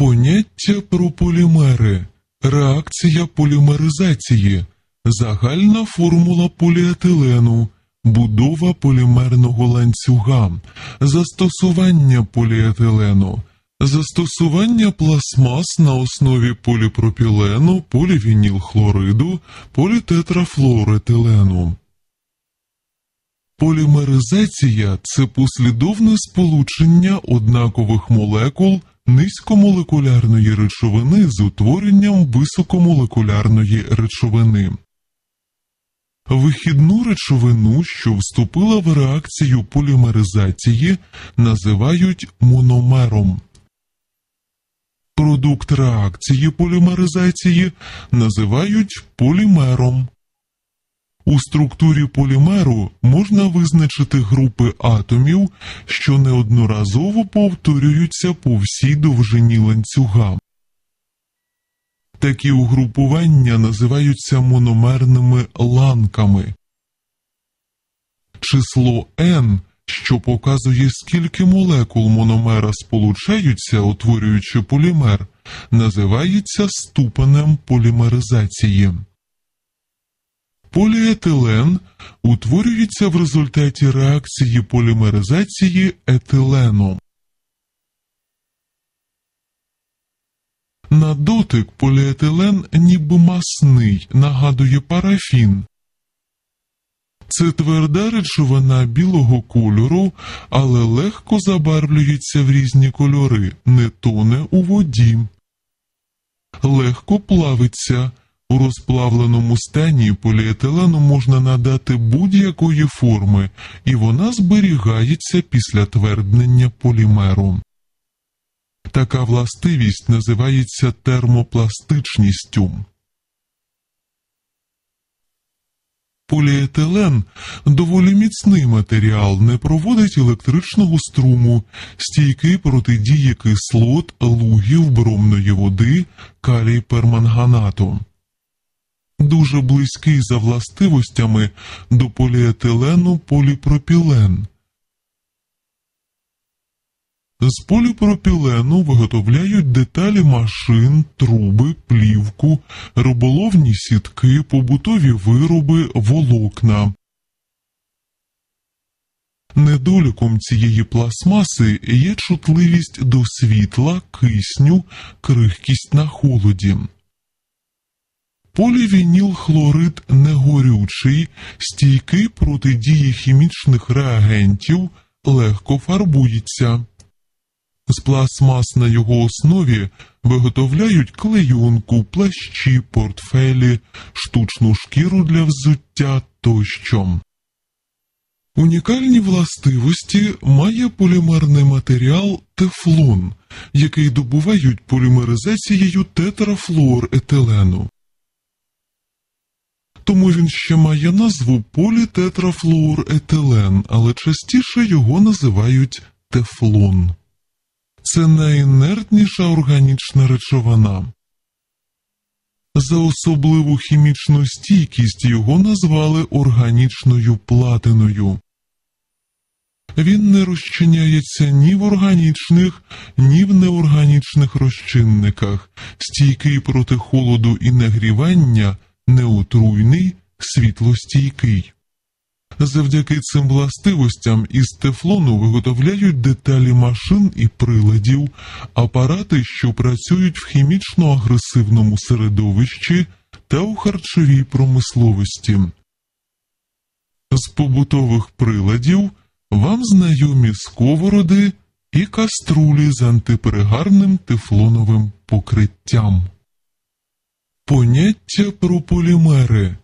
Поняття про полімери, реакція полімеризації, загальна формула поліетилену, будова полімерного ланцюга, застосування поліетилену, застосування пластмас на основі поліпропілену, полівінілхлориду, політетрафлоретилену. Полімеризація це послідовне сполучення однакових молекул низькомолекулярної речовини з утворенням високомолекулярної речовини. Вихідну речовину, що вступила в реакцію полімеризації, називають мономером. Продукт реакції полімеризації називають полімером. У структурі полімеру можна визначити групи атомів, що неодноразово повторюються по всій довжині ланцюга. Такі угрупування називаються мономерними ланками. Число n, що показує скільки молекул мономера сполучаються, утворюючи полімер, називається ступенем полімеризації. Поліетилен утворюється в результаті реакції полімеризації етиленом. На дотик поліетилен ніби масний, нагадує парафін. Це тверда речовина білого кольору, але легко забарвлюється в різні кольори, не тоне у воді. Легко плавиться. У розплавленому стані поліетилену можна надати будь-якої форми, і вона зберігається після тверднення полімеру. Така властивість називається термопластичністю. Поліетилен доволі міцний матеріал, не проводить електричного струму, стійкий проти дії кислот, лугів, бромної води, калій перманганату. Дуже близький за властивостями до поліетилену поліпропілен. З поліпропілену виготовляють деталі машин, труби, плівку, риболовні сітки, побутові вироби, волокна. Недоліком цієї пластмаси є чутливість до світла, кисню, крихкість на холоді. Полівінілхлорид негорючий, стійкий проти дії хімічних реагентів, легко фарбується. З пластмас на його основі виготовляють клейонку, плащі, портфелі, штучну шкіру для взуття тощо. Унікальні властивості має полімерний матеріал тефлон, який добувають полімеризацією тетрафлуоретилену. Тому він ще має назву політетрафлуоретилен, але частіше його називають тефлон. Це найінертніша органічна речовина. За особливу хімічну стійкість його назвали органічною платиною. Він не розчиняється ні в органічних, ні в неорганічних розчинниках, стійкий проти холоду і нагрівання, неотруйний, світлостійкий. Завдяки цим властивостям із тефлону виготовляють деталі машин і приладів, апарати, що працюють в хімічно агресивному середовищі та у харчовій промисловості. З побутових приладів вам знайомі сковороди і каструлі з антиперегарним тефлоновим покриттям. Поняття про полімери